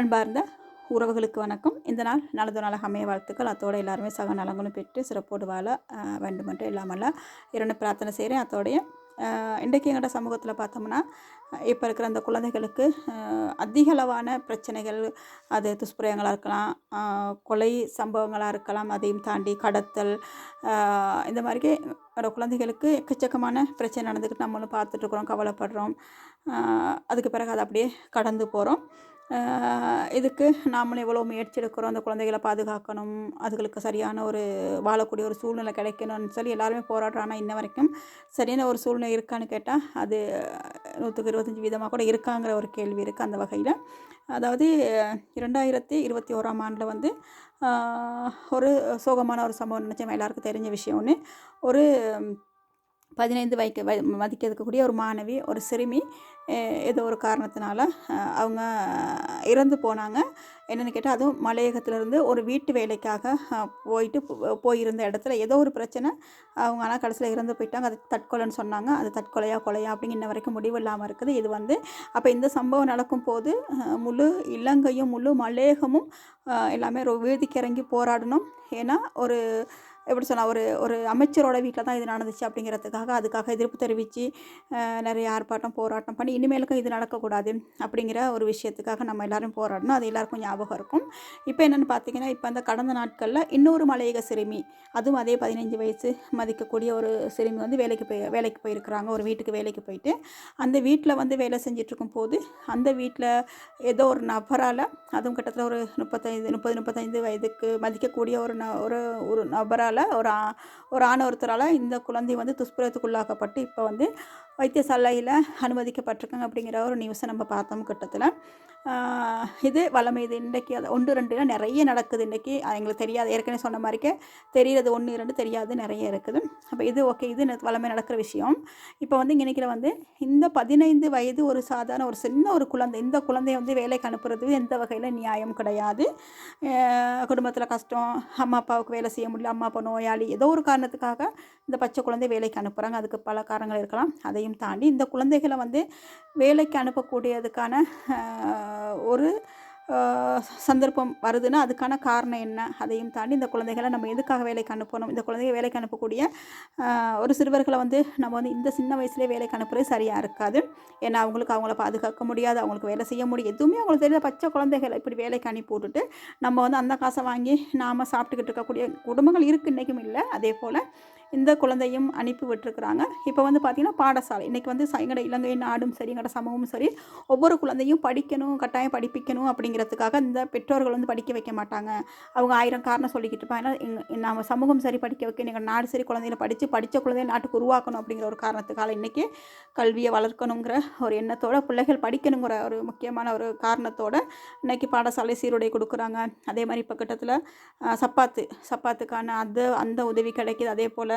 அன்பார்ந்த உறவுகளுக்கு வணக்கம். இந்த நாள் நல்லது நாளாக அமைய வாழ்த்துக்கள். அத்தோட எல்லாருமே சக நலங்களும் பெற்று சிறப்போடு வாழ வேண்டும் என்று இல்லாமல் இரண்டு பிரார்த்தனை செய்கிறேன் அத்தோடைய இன்றைக்கு எங்களோட சமூகத்தில் பார்த்தோம்னா இப்போ இருக்கிற அந்த குழந்தைகளுக்கு அதிக அளவான பிரச்சனைகள் அது துஷ்பிரயங்களாக இருக்கலாம் கொலை சம்பவங்களாக இருக்கலாம் அதையும் தாண்டி கடத்தல் இந்த மாதிரி என்னோட குழந்தைகளுக்கு எக்கச்சக்கமான பிரச்சனை நடந்துக்கிட்டு நம்மளும் பார்த்துட்ருக்குறோம் கவலைப்படுறோம். அதுக்கு பிறகு அதை அப்படியே கடந்து போகிறோம் இதுக்கு நாமளும் எவ்வளோ முயற்சி எடுக்கிறோம் அந்த குழந்தைகளை பாதுகாக்கணும் அதுகளுக்கு சரியான ஒரு வாழக்கூடிய ஒரு சூழ்நிலை கிடைக்கணும்னு சொல்லி எல்லாருமே போராடுறோம். ஆனால் இன்ன வரைக்கும் சரியான ஒரு சூழ்நிலை இருக்கான்னு கேட்டால் அது நூற்றுக்கு இருபத்தஞ்சி வீதமாக கூட இருக்காங்கிற ஒரு கேள்வி இருக்குது அந்த வகையில். அதாவது இரண்டாயிரத்தி இருபத்தி ஓராம் ஆண்டில் வந்து ஒரு சோகமான ஒரு சம்பவம் நினச்சேன் எல்லாருக்கும் தெரிஞ்ச விஷயம் ஒன்று ஒரு பதினைந்து வயக்கு வய மதிக்க ஒரு மாணவி ஒரு சிறுமி ஏதோ ஒரு காரணத்தினால அவங்க இறந்து போனாங்க. என்னென்னு கேட்டால் அதுவும் மலையகத்திலேருந்து ஒரு வீட்டு வேலைக்காக போயிட்டு போயிருந்த இடத்துல ஏதோ ஒரு பிரச்சனை அவங்க ஆனால் கடைசியில் இறந்து போயிட்டாங்க. அது தற்கொலைன்னு சொன்னாங்க. அது தற்கொலையா கொலையா அப்படின்னு இன்ன வரைக்கும் முடிவு இல்லாமல் இருக்குது. இது வந்து அப்போ இந்த சம்பவம் நடக்கும் போது முழு இலங்கையும் முழு மலையகமும் எல்லாமே ஒரு வீதிக்கு இறங்கி போராடணும். ஏன்னா ஒரு எப்படி சொன்னால் ஒரு ஒரு அமைச்சரோட வீட்டில் தான் இது நடந்துச்சு அப்படிங்கிறதுக்காக அதுக்காக எதிர்ப்பு தெரிவித்து நிறைய ஆர்ப்பாட்டம் போராட்டம் பண்ணி இனிமேலுக்கும் இது நடக்கக்கூடாது அப்படிங்கிற ஒரு விஷயத்துக்காக நம்ம எல்லாரும் போராடணும். அது எல்லாருக்கும் ஞாபகம் இருக்கும். இப்போ என்னென்னு பார்த்தீங்கன்னா இப்போ அந்த கடந்த நாட்களில் இன்னொரு மலையக சிறுமி அதுவும் அதே பதினஞ்சு வயசு மதிக்கக்கூடிய ஒரு சிறுமி வந்து வேலைக்கு போய் வேலைக்கு போயிருக்கிறாங்க. ஒரு வீட்டுக்கு வேலைக்கு போயிட்டு அந்த வீட்டில் வந்து வேலை செஞ்சிட்ருக்கும் போது அந்த வீட்டில் ஏதோ ஒரு நபரால் அதுவும் கிட்டத்தட்ட ஒரு முப்பத்தைந்து முப்பது முப்பத்தைந்து வயதுக்கு மதிக்கக்கூடிய ஒரு ந ஒரு ஒரு நபரால் ஒரு ஒரு ஆண் ஒருத்தரால் இந்த குழந்தை வந்து துஷ்பிரத்துக்குள்ளாக்கப்பட்டு இப்போ வந்து வைத்தியசாலையில் அனுமதிக்கப்பட்டிருக்காங்க அப்படிங்கிற ஒரு நியூஸை நம்ம பார்த்தோம் கிட்டத்தில் இது வளமை இது இன்றைக்கி அது ஒன்று ரெண்டுல நிறைய நடக்குது இன்றைக்கி. எங்களுக்கு தெரியாது. ஏற்கனவே சொன்ன மாதிரிக்கே தெரிகிறது ஒன்று இரண்டு தெரியாது நிறைய இருக்குது. அப்போ இது ஓகே இது ந- வளமை நடக்கிற விஷயம். இப்போ வந்து இன்றைக்கில் வந்து இந்த பதினைந்து வயது ஒரு சாதாரண ஒரு சின்ன ஒரு குழந்தை இந்த குழந்தைய வந்து வேலைக்கு அனுப்புறது எந்த வகையில் நியாயம் கிடையாது. குடும்பத்தில் கஷ்டம் அம்மா அப்பாவுக்கு வேலை செய்ய முடியல அம்மா அப்பா நோயாளி ஏதோ ஒரு காரணத்துக்காக இந்த பச்சை குழந்தை வேலைக்கு அனுப்புகிறாங்க அதுக்கு பல காரணங்கள் இருக்கலாம். அதையும் தாண்டி இந்த குழந்தைகளை வந்து வேலைக்கு அனுப்பக்கூடியதுக்கான ஒரு சந்தர்ப்பம் வருதுன்னா அதுக்கான காரணம் என்ன? அதையும் தாண்டி இந்த குழந்தைகளை நம்ம எதுக்காக வேலைக்கு அனுப்பணும்? இந்த குழந்தைங்க வேலைக்கு அனுப்பக்கூடிய ஒரு சிறுவர்களை வந்து நம்ம வந்து இந்த சின்ன வயசுலேயே வேலைக்கு அனுப்புறது சரியாக இருக்காது. ஏன்னா அவங்களுக்கு அவங்கள பாதுகாக்க முடியாது அவங்களுக்கு வேலை செய்ய முடியும் எதுவுமே அவங்களுக்கு தெரியல பச்சை குழந்தைகளை இப்படி வேலைக்கு அனுப்பி விட்டுட்டு நம்ம வந்து அந்த காசை வாங்கி நாம் சாப்பிட்டுக்கிட்டு இருக்கக்கூடிய குடும்பங்கள் இருக்குது இன்றைக்கும் இல்லை. அதே போல் இந்த குழந்தையும் அனுப்பி விட்டுருக்குறாங்க. இப்போ வந்து பார்த்திங்கன்னா பாடசாலை. இன்றைக்கி வந்து எங்கட இலங்கை நாடும் சரி எங்கட சமூகமும் சரி ஒவ்வொரு குழந்தையும் படிக்கணும் கட்டாயம் படிப்பிக்கணும் அப்படிங்கிறதுக்காக இந்த பெற்றோர்கள் வந்து படிக்க வைக்க மாட்டாங்க. அவங்க ஆயிரம் காரணம் சொல்லிக்கிட்டு இருப்பாங்க. ஏன்னா நம்ம சமூகம் சரி படிக்க வைக்க எங்கள் நாடு சரி குழந்தைகளை படித்து படித்த குழந்தைய நாட்டுக்கு உருவாக்கணும் அப்படிங்கிற ஒரு காரணத்துக்காக இன்றைக்கி கல்வியை வளர்க்கணுங்கிற ஒரு எண்ணத்தோட பிள்ளைகள் படிக்கணுங்கிற ஒரு முக்கியமான ஒரு காரணத்தோட இன்னைக்கு பாடசாலை சீருடை கொடுக்குறாங்க. அதே மாதிரி இப்போ கிட்டத்தில் சப்பாத்து சப்பாத்துக்கான அது அந்த உதவி கிடைக்கிது. அதே போல்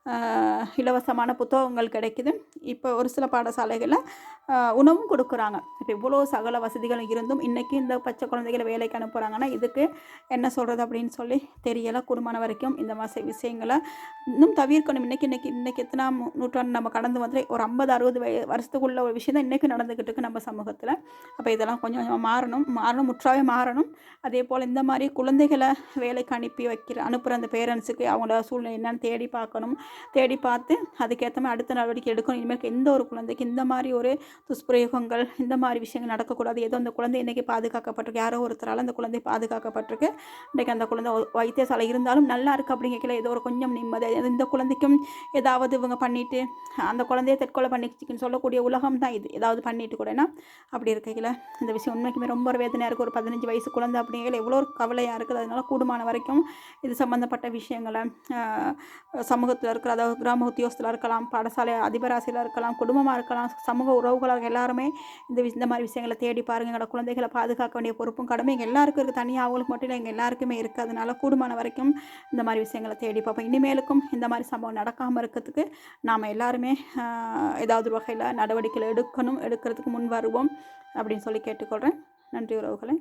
இலவசமான புத்தகங்கள் கிடைக்குது. இப்போ ஒரு சில பாடசாலைகளில் உணவும் கொடுக்குறாங்க. இப்போ இவ்வளோ சகல வசதிகளும் இருந்தும் இன்றைக்கி இந்த பச்சை குழந்தைகளை வேலைக்கு அனுப்புகிறாங்கன்னா இதுக்கு என்ன சொல்கிறது அப்படின்னு சொல்லி தெரியலை. குடும்பம் வரைக்கும் இந்த மாதிரி விஷயங்களை இன்னும் தவிர்க்கணும். இன்றைக்கி இன்றைக்கி இன்றைக்கி எத்தனை நூற்றாண்டு நம்ம கடந்து வந்து ஒரு ஐம்பது அறுபது வய வருஷத்துக்குள்ள ஒரு விஷயம் தான் இன்றைக்கி நடந்துக்கிட்டு இருக்கு நம்ம சமூகத்தில். அப்போ இதெல்லாம் கொஞ்சம் கொஞ்சமாக மாறணும். மாறணும் முற்றாவே மாறணும். அதே போல் இந்த மாதிரி குழந்தைகளை வேலைக்கு அனுப்பி வைக்கிற அனுப்புகிற அந்த பேரண்ட்ஸுக்கு அவங்களோட சூழ்நிலை என்னன்னு தேடி பார்க்கணும். தேடி பார்த்து அதுக்கேற்ற மாதிரி அடுத்த நடவடிக்கை எடுக்கணும். இனிமேல் எந்த ஒரு குழந்தைக்கு இந்த மாதிரி ஒரு துஷ்பிரயோகங்கள் இந்த மாதிரி விஷயங்கள் நடக்கக்கூடாது. ஏதோ அந்த குழந்தை இன்றைக்கி பாதுகாக்கப்பட்டிருக்கு. யாரோ ஒருத்தரால் அந்த குழந்தை பாதுகாக்கப்பட்டிருக்கு. இன்றைக்கி அந்த குழந்தை வைத்தியசாலை இருந்தாலும் நல்லா இருக்குது அப்படிங்கல ஏதோ ஒரு கொஞ்சம் நிம்மதி. இந்த குழந்தைக்கும் ஏதாவது இவங்க பண்ணிவிட்டு அந்த குழந்தைய தற்கொலை பண்ணிக்கிச்சுன்னு சொல்லக்கூடிய உலகம் தான் இது. ஏதாவது பண்ணிட்டு கூடனா அப்படி இருக்கையில் இந்த விஷயம் உண்மைக்குமே ரொம்ப வேதனையாக இருக்குது ஒரு பதினஞ்சு வயசு குழந்தை அப்படிங்கிற எவ்வளோ ஒரு கவலையாக இருக்குது அதனால கூடுமான வரைக்கும் இது சம்மந்தப்பட்ட விஷயங்களை சமூகத்தில் இருக்க அதாவது கிராம உத்தியோகத்தில் இருக்கலாம் பாடசாலை அதிபராசியில் இருக்கலாம் குடும்பமாக இருக்கலாம் சமூக உறவுகளாக எல்லாருமே இந்த இந்த மாதிரி விஷயங்களை தேடி பாருங்க. எங்களோட குழந்தைகளை பாதுகாக்க வேண்டிய பொறுப்பும் கடமை எங்கள் எல்லாருக்கும் இருக்குது. தனியாக அவங்களுக்கு மட்டும் இல்லை எங்கள் எல்லாருக்குமே இருக்குது. அதனால கூடுமான வரைக்கும் இந்த மாதிரி விஷயங்களை தேடி பார்ப்போம். இனிமேலுக்கும் இந்த மாதிரி சம்பவம் நடக்காமல் இருக்கிறதுக்கு நாம் எல்லாருமே ஏதாவது ஒரு வகையில் நடவடிக்கைகள் எடுக்கணும் எடுக்கிறதுக்கு முன் வருவோம் அப்படின்னு சொல்லி கேட்டுக்கொள்கிறேன் நன்றி உறவுகளை.